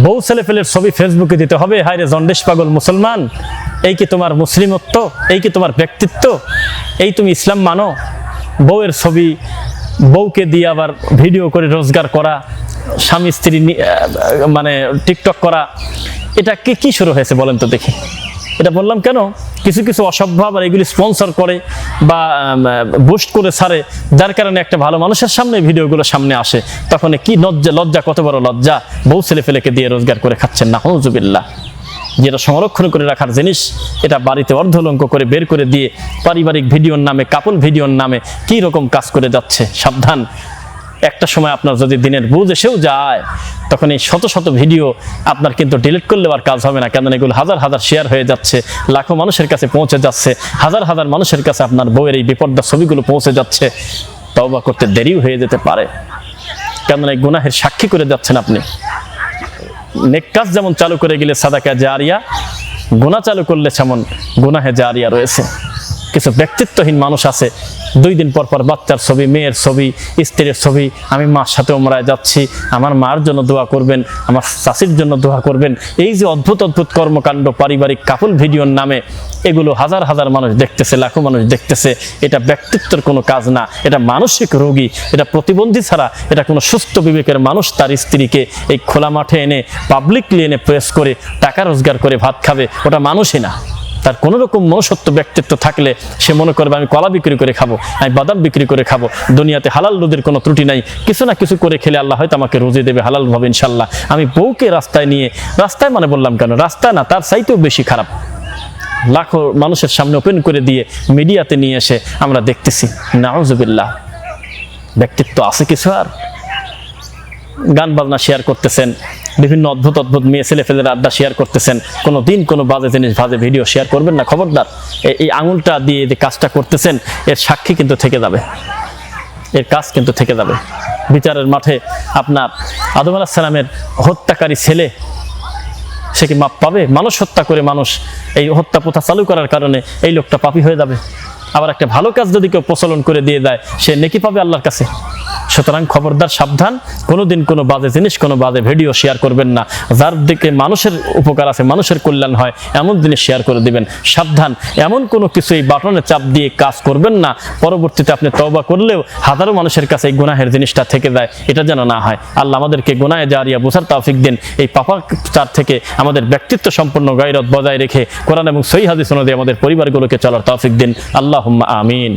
বউ ছেলে ফেলের ছবি ফেসবুকে দিতে হবে। হায় রে জন্ডেশ পাগল মুসলমান, এই কি তোমার মুসলিমত্ব? এই কি তোমার ব্যক্তিত্ব? এই তুমি ইসলাম মানো? বউয়ের ছবি, বউকে দিয়ে আবার ভিডিও করে রোজগার করা স্বামী স্ত্রী মানে টিকটক করা, এটা কি কি শুরু হয়েছে বলেন তো দেখি। এটা বললাম কেন? কিছু কিছু অসভ্য আবার এগুলি স্পন্সর করে বা বুস্ট করে ছাড়ে, যার কারণে একটা ভালো মানুষের সামনে ভিডিওগুলো সামনে আসে। তখন কি লজ্জা লজ্জা, কত বড় লজ্জা। বউ ছেলে ফেলেকে দিয়ে রোজগার করে খাচ্ছেন না হজুবিল্লাহ যেটা সংরক্ষণ করে রাখার জিনিস, এটা বাড়িতে অর্ধলঙ্ক করে বের করে দিয়ে পারিবারিক ভিডিওর নামে কাপল ভিডিওর নামে কি রকম কাজ করে যাচ্ছে? সাবধান। একটা সময় আপনার যদি দিনের বুঝ এসেও যায়, তখন এই শত শত ভিডিও আপনার কিন্তু ডিলিট করলে আর কাজ হবে না। কেন এগুলো হাজার হাজার শেয়ার হয়ে যাচ্ছে, লাখো মানুষের কাছে পৌঁছে যাচ্ছে, হাজার হাজার মানুষের কাছে আপনার বইয়ের এই বিপর্দা ছবিগুলো পৌঁছে যাচ্ছে। তওবা করতে দেরিও হয়ে যেতে পারে। কেননা এই গুনাহের সাক্ষী করে যাচ্ছেন আপনি। নেক কাজ যেমন চালু করে গেলে সাদাকা জারিয়া, গুনাহ চালু করলে যেমন গুনাহে জারিয়া রয়েছে। কিছু ব্যক্তিত্বহীন মানুষ আছে। দুই দিন পর পর বাচ্চার ছবি, মেয়ের ছবি, স্ত্রীর ছবি, আমি মার সাথে ওমরায় যাচ্ছি, আমার মার জন্য দোয়া করবেন, আমার চাষির জন্য দোয়া করবেন। এই যে অদ্ভুত অদ্ভুত কর্মকাণ্ড, পারিবারিক কাপল ভিডিওর নামে এগুলো হাজার হাজার মানুষ দেখতেছে, লাখো মানুষ দেখতেছে। এটা ব্যক্তিত্বের কোনো কাজ না, এটা মানসিক রোগী, এটা প্রতিবন্ধী ছাড়া, এটা কোনো সুস্থ বিবেকের মানুষ তার স্ত্রীকে এই খোলা মাঠে এনে পাবলিকলি এনে প্রেস করে, টাকা রোজগার করে ভাত খাবে, ওটা মানুষই না। তার কোনো রকম মনুষ্যত্ব ব্যক্তিত্ব থাকলে সে মনে করবে, আমি কলা বিক্রি করে খাব, আমি বাদাম বিক্রি করে খাব, দুনিয়াতে হালাল রোদের কোনো ত্রুটি নাই, কিছু না কিছু করে খেলে আল্লাহ হয়তো আমাকে রোজে দেবে হালাল ভাবে ইনশাল্লাহ আমি বউকে রাস্তায় নিয়ে, রাস্তায় মানে বললাম কেন? রাস্তায় না, তার চাইতেও বেশি খারাপ। লাখো মানুষের সামনে ওপেন করে দিয়ে মিডিয়াতে নিয়ে এসে আমরা দেখতেছি, নাউজুবিল্লাহ, ব্যক্তিত্ব আছে কিছু আর? গান বাজনা শেয়ার করতেছেন, বিভিন্ন অদ্ভুত অদ্ভুত মেয়ে ছেলে ফেলের আড্ডা শেয়ার করতেছেন, কোনো দিন কোনো বাজে জিনিস, বাজে ভিডিও শেয়ার করবেন না। খবরদার এই আঙুলটা দিয়ে যে কাজটা করতেছেন, এর সাক্ষী কিন্তু থেকে যাবে। এর কাজ কিন্তু থেকে যাবে। বিচারের মাঠে আপনার আদম আলাহ সালামের হত্যাকারী ছেলে, সে কি মাপ পাবে? মানুষ হত্যা করে মানুষ, এই হত্যা প্রথা চালু করার কারণে এই লোকটা পাপি হয়ে যাবে। আবার একটা ভালো কাজ যদি কেউ প্রচলন করে দিয়ে দেয়, সে নেকি পাবে আল্লাহর কাছে? সুতরাং খবরদার সাবধান, কোনোদিন কোনো বাজে জিনিস, কোনো বাজে ভিডিও শেয়ার করবেন না। যার দিকে মানুষের উপকার আছে, মানুষের কল্যাণ হয়, এমন জিনিস শেয়ার করে দিবেন। সাবধান, এমন কোনো কিছু এই বাটনে চাপ দিয়ে কাজ করবেন না। পরবর্তীতে আপনি তওবা করলেও হাজারো মানুষের কাছে এই গুনাহের জিনিসটা থেকে যায়, এটা যেন না হয়। আল্লাহ আমাদেরকে গুনাহে জারিয়া বোঝার তাফিক দিন। এই পাপাচার থেকে আমাদের ব্যক্তিত্ব সম্পন্ন গাইরত বজায় রেখে কোরআন এবং সহি হাদিস অনুযায়ী আমাদের পরিবারগুলোকে চলার তাফিক দিন। আল্লাহ আমিন।